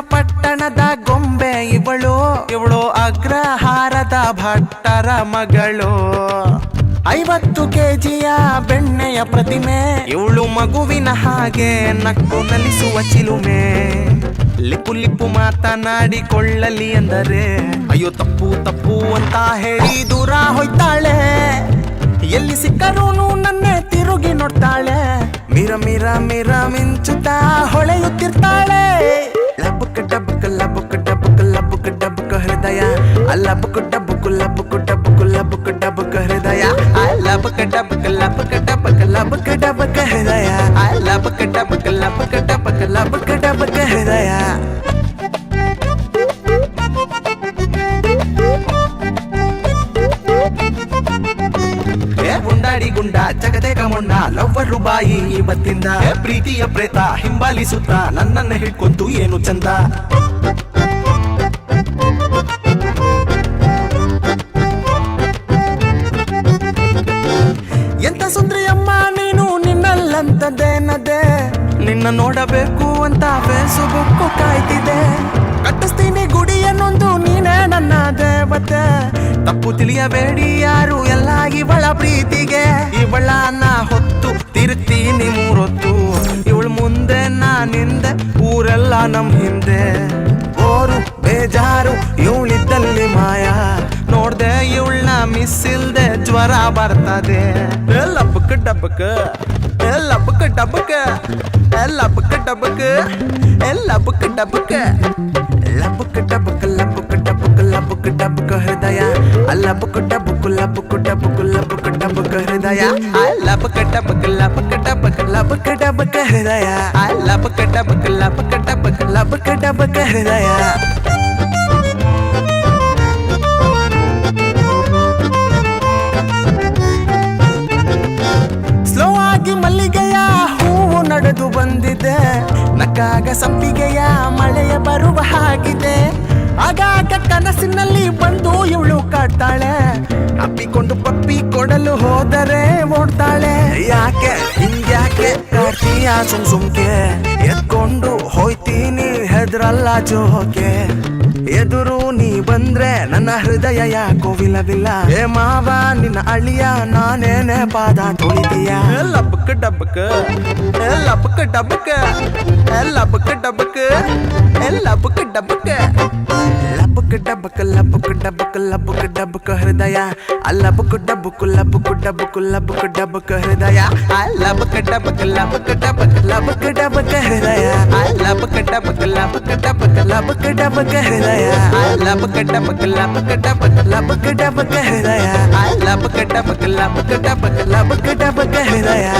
ಪಟ್ಟಣದ ಗೊಂಬೆ ಇವಳು. ಇವಳು ಅಗ್ರಹಾರದ ಭಟ್ಟರ ಮಗಳು. ಐವತ್ತು ಕೆಜಿಯ ಬೆಣ್ಣೆಯ ಪ್ರತಿಮೆ. ಇವಳು ಮಗುವಿನ ಹಾಗೆ ನಕ್ಕು ನಲಿಸುವ ಚಿಲುಮೆ. ಲಿಪ್ಪು ಲಿಪ್ಪು ಮಾತನಾಡಿಕೊಳ್ಳಲಿ ಎಂದರೆ ಅಯ್ಯೋ ತಪ್ಪು ತಪ್ಪು ಅಂತ ಹೇಳಿ ದೂರ ಹೋಯ್ತಾಳೆ. ಎಲ್ಲಿ ಸಿಕ್ಕರೂನು ನನ್ನೇ ತಿರುಗಿ ನೋಡ್ತಾಳೆ. ಮಿರ ಮಿರ ಮಿರ ಮಿಂಚುತ್ತಾ ಹೊಳೆಯುತ್ತಿರ್ತಾಳೆ. ಲಬ್ಬಕ ಡಬ್ಬಕ ಲಬ್ಬಕ ಡಬ್ಬಕ ಲಬ್ಬಕ ಡಬ್ಬಕ ಹೃದಯ ಲಬ್ಬಕ ಡಬ್ಬಕ ಲಬ್ಬಕ ಡಬ್ಬಕ ಲಬ್ಬಕ ಡಬ್ಬಕ ಹೃದಯ ಏ ಗುಂಡಾಡಿ ಗುಂಡ, ಜಗದೇಕ ಮೊಂಡ, ಲವ್ವರು ಬಾಯಿ ಇವತ್ತಿಂದ. ಪ್ರೀತಿಯ ಪ್ರೇತ, ಹಿಂಬಾಲಿಸುತ್ತ, ನನ್ನನ್ನ ಹಿಡ್ಕೊಂತು ಏನು ಚಂದ? ಎಂತ ನೀನು ನೀನು ನಿನ್ನಲ್ಲಂತದೇನದೆ ನಿನ್ನ ನೋಡಬೇಕು ಅಂತ ಫೇಸ್ಬುಕ್ ಕಾಯ್ತಿದೆ ಕಟ್ಟಿಸ್ತೀನಿ ಗುಡಿಯನ್ನೊಂದು ನೀನೇ ನನ್ನ ದೇವತೆ. ತಪ್ಪು ತಿಳಿಯಬೇಡಿ ಯಾರು ಎಲ್ಲ ಇವಳ ಪ್ರೀತಿಗೆ. ಇವಳನ್ನ ಹೊತ್ತು ತಿರುತ್ತೀನಿ ಮೂರೊತ್ತು ಇವಳು ಮುಂದೆ ನಾನಿಂದೆ ಊರೆಲ್ಲ ನಮ್ ಹಿಂದೆ. ಓರು, ಬೇಜಾರು, ಇವಳಿದ್ದಲ್ಲಿ ಮಾಯ. ಇವಳನ್ನ ಮಿಸ್ ಇಲ್ದೆ ಜ್ವರ ಬರ್ತದೆ ಲಬ್ಬಕ ಡಬ್ಬಕ ಲಬ್ಬಕ ಡಬ್ಬಕ ಲಬ್ಬಕ ಡಬ್ಬಕ ಲಬ್ಬಕ ಡಬ್ಬಕ ಲಬ್ಬಕ ಡಬ್ಬಕ ಲಬ್ಬಕ ಡಬ್ಬಕ ಲಬ್ಬಕ ಡಬ್ಬಕ ಹೃದಯ ಲಬ್ಬಕ ಡಬ್ಬಕ ಲಬ್ಬಕ ಡಬ್ಬಕ ಲಬ್ಬಕ ಡಬ್ಬಕ ಹೃದಯ ಲಬ್ಬಕ ಡಬ್ಬಕ ಲಬ್ಬಕ ಡಬ್ಬಕ ಲಬ್ಬಕ ಡಬ್ಬಕ ಹೃದಯ ಲಬ್ಬಕ ಡಬ್ಬಕ ಲಬ್ಬಕ ಡಬ್ಬಕ ಲಬ್ಬಕ ಡಬ್ಬಕ ಹೃದಯ ನಕ್ಕಾಗ ಸಂಪಿಗೆಯ ಮಳೆಯ ಬರುವ ಹಾಗಿದೆ. ಆಗಾಗ ಕನಸಿನಲ್ಲಿ ಬಂದು ಇವಳು ಕಾಡ್ತಾಳೆ. ಅಪ್ಪಿಕೊಂಡು ಪಪ್ಪಿ ಕೊಡಲು ಹೋದರೆ ಓಡ್ತಾಳೆ. ಯಾಕೆ? ಹಿಂಗ್ಯಾಕೆ? ಕಾಡ್ತೀಯ ಸುಮ್ ಸುಮ್ಕೆ. ಎತ್ಕೊಂಡು ಹೋಯ್ತೀನಿ ಹೆದ್ರಲ್ಲ ಜೋಕೆ. ಎದುರು ನೀ ಬಂದ್ರೆ ನನ್ನ ಹೃದಯ ಯಾಕೋ ವಿಲವಿಲ್ಲ ಏ ಮಾವ ನಿನ್ನ ಅಳಿಯ ನಾನೇನೆ ಪಾದ ತೊಳಿದೀಯ ಲಬ್ಬಕ ಡಬ್ಬಕ ಲಬ್ಬಕ ಡಬ್ಬಕ ಲಬ್ಬಕ ಡಬ್ಬಕ ಲಬ್ಬಕ ಡಬ್ಬಕ ಲಬ್ಬಕ ಡಬ್ಬಕ ಲಬ್ಬಕ ಡಬ್ಬಕ ಲಬ್ಬಕ ಡಬ್ಬಕ ಹೃದಯ ಲಬ್ಬಕ ಡಬ್ಬಕ ಲಬ್ಬಕ ಡಬ್ಬಕ ಲಬ್ಬಕ ಡಬ್ಬಕ ಹೃದಯ ಲಬ್ಬಕ ಡಬ್ಬಕ ಲಬ್ಬಕ ಡಬ್ಬಕ ಲಬ್ಬಕ ಡಬ್ಬಕ ಹೃದಯ லபக்க டபக்க லபக்க டபக்க லபக்க டபக்க ஹிருதயா லபக்க டபக்க லபக்க டபக்க லபக்க டபக்க ஹிருதயா லபக்க டபக்க லபக்க டபக்க லபக்க டபக்க ஹிருதயா